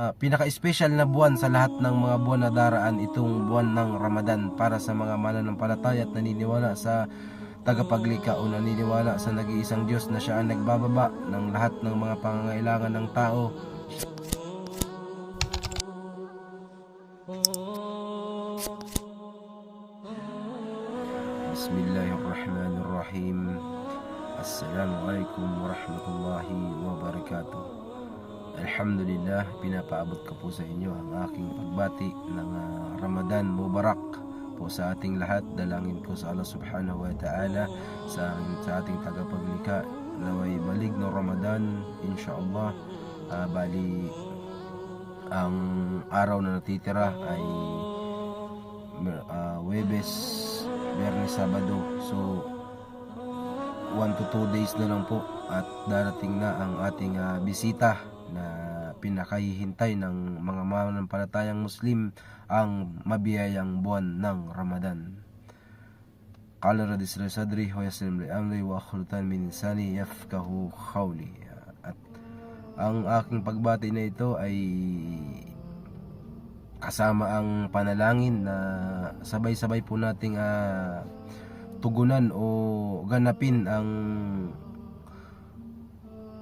Ah, pinaka-special na buwan sa lahat ng mga buwan na daraan itong buwan ng Ramadan para sa mga mananampalataya at naniniwala sa tagapaglikha o naniniwala sa nag-iisang Diyos na siya ang nagbababa ng lahat ng mga pangangailangan ng tao. Bismillahirrahmanirrahim. Assalamualaikum warahmatullahi wabarakatuh. Alhamdulillah, pinapaabot ko po sa inyo ang aking pagbati ng ah, Ramadan Mubarak po sa ating lahat. Dalangin ko sa Allah subhanahu wa ta'ala sa, sa ating tagapaglikha na may balig na Ramadan, inshallah. Ah, bali, ang araw na natitira ay uh, Webes, Biyernes, Sabado. So, 1 to 2 days na lang po at darating na ang ating ah, bisita na pinakahihintay ng mga mananampalatayang Muslim ang mabiyayang buwan ng Ramadan. Qala radis sadri wa yassir li amri wa akhlutan min insani yafkahu khawli. At ang aking pagbati na ito ay kasama ang panalangin na sabay-sabay po nating uh, tugunan o ganapin ang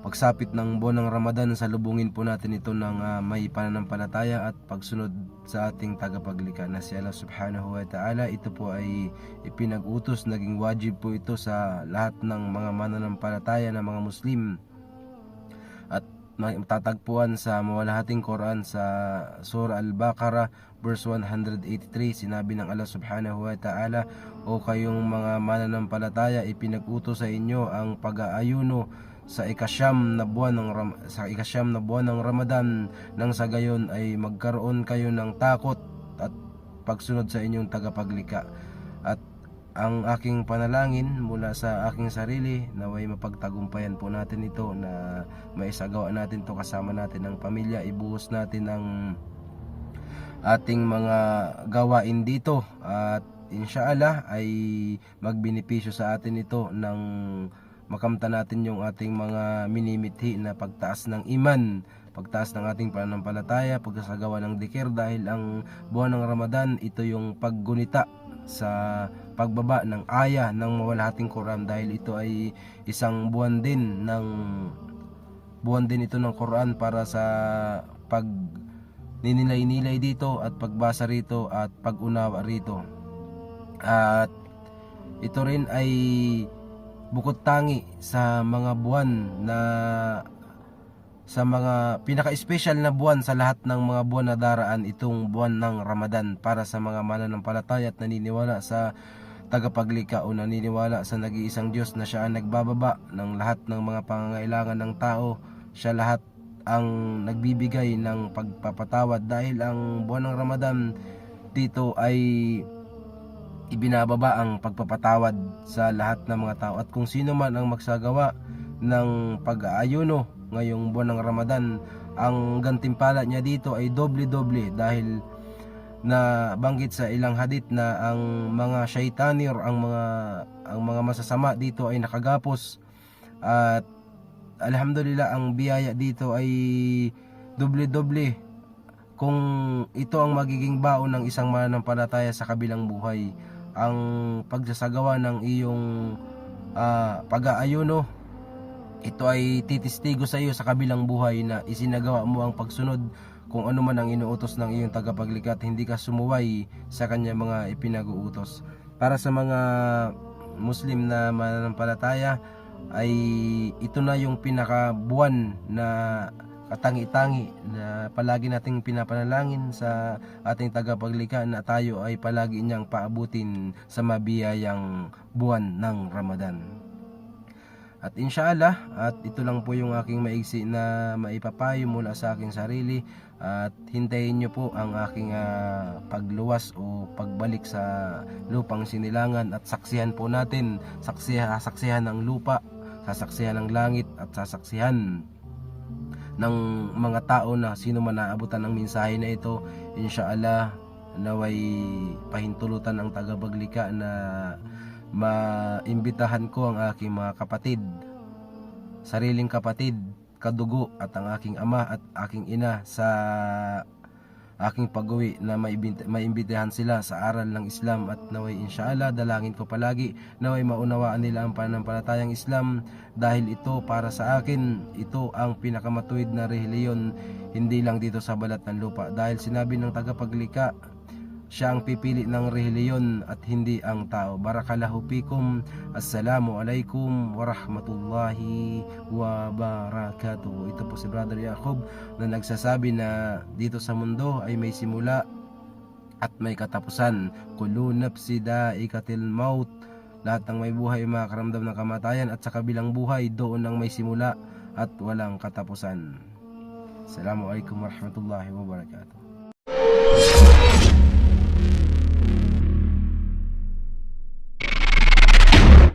pagsapit ng buwan ng Ramadan sa lubungin po natin ito ng ah, may pananampalataya at pagsunod sa ating tagapaglikha na si Allah subhanahu wa ta'ala. Ito po ay ipinag-utos naging wajib po ito sa lahat ng mga mananampalataya na mga Muslim. At matatagpuan sa mawalahating Quran sa Surah Al-Baqarah verse 183 sinabi ng Allah subhanahu wa ta'ala o kayong mga mananampalataya ipinag-utos sa inyo ang pag-aayuno sa ikasyam na buwan ng Ram- sa ikasyam na buwan ng Ramadan nang sa gayon ay magkaroon kayo ng takot at pagsunod sa inyong tagapaglikha at ang aking panalangin mula sa aking sarili naway mapagtagumpayan po natin ito na maisagawa natin to kasama natin ang pamilya. Ibuhos natin ang ating mga gawain dito at insyaallah ay magbinipisyo sa atin ito ng makamta natin yung ating mga minimithi na pagtaas ng iman pagtaas ng ating pananampalataya pagsasagawa ng dikir dahil ang buwan ng Ramadan ito yung paggunita sa pagbaba ng aya ng mawalahating Quran dahil ito ay isang buwan din ng buwan din ito ng Quran para sa pag ninilay-nilay dito at pagbasa rito at pag-unawa rito. At ito rin ay bukod tangi sa mga buwan na sa mga pinaka-special na buwan sa lahat ng mga buwan na daraan itong buwan ng Ramadan para sa mga mananampalataya at naniniwala sa tagapaglikha o naniniwala sa nag-iisang Diyos na siya ang nagbababa ng lahat ng mga pangangailangan ng tao. Siya lahat ang nagbibigay ng pagpapatawad dahil ang buwan ng Ramadan dito ay ibinababa ang pagpapatawad sa lahat ng mga tao. At kung sino man ang magsagawa ng pag-aayuno ngayong buwan ng Ramadan ang gantimpala niya dito ay doble-doble dahil na banggit sa ilang hadith na ang mga shaitanir ang mga ang mga masasama dito ay nakagapos. At alhamdulillah ang biyaya dito ay doble-doble kung ito ang magiging baon ng isang mananampalataya sa kabilang buhay ang pagsasagawa ng iyong ah, pag-aayuno. Ito ay titistigo sa iyo sa kabilang buhay na isinagawa mo ang pagsunod kung ano man ang inuutos ng iyong tagapaglikha at hindi ka sumuway sa kanya mga ipinag-uutos. Para sa mga Muslim na mananampalataya ay ito na yung pinakabuwan na katangi-tangi na palagi nating pinapanalangin sa ating tagapaglikha na tayo ay palagi niyang paabutin sa mabiyayang buwan ng Ramadan. At inshallah, at ito lang po yung aking maigsi na maipapayo mula sa aking sarili at hintayin nyo po ang aking ah, pagluwas o pagbalik sa lupang sinilangan at saksihan po natin, saksihan, saksihan ng lupa, sasaksihan ng langit at sasaksihan ng mga tao na sino man naabutan ng mensahe na ito inshallah naway pahintulutan ang tagapaglika na maimbitahan ko ang aking mga kapatid sariling kapatid kadugo at ang aking ama at aking ina sa aking pag-uwi na maimbitahan sila sa aral ng Islam at naway inshallah dalangin ko palagi naway maunawaan nila ang pananampalatayang Islam dahil ito para sa akin ito ang pinakamatuwid na reliyon hindi lang dito sa balat ng lupa. Dahil sinabi ng tagapaglika siya ang pipili ng reliyon at hindi ang tao. Barakallahu fikum. Assalamu alaikum warahmatullahi wabarakatuh. Ito po si Brother Jacob na nagsasabi na dito sa mundo ay may simula at may katapusan. Kullu nafsi daikatil maut. Lahat ng may buhay ay makakaramdam ng kamatayan at sa kabilang buhay doon ang may simula at walang katapusan. Assalamualaikum warahmatullahi wabarakatuh.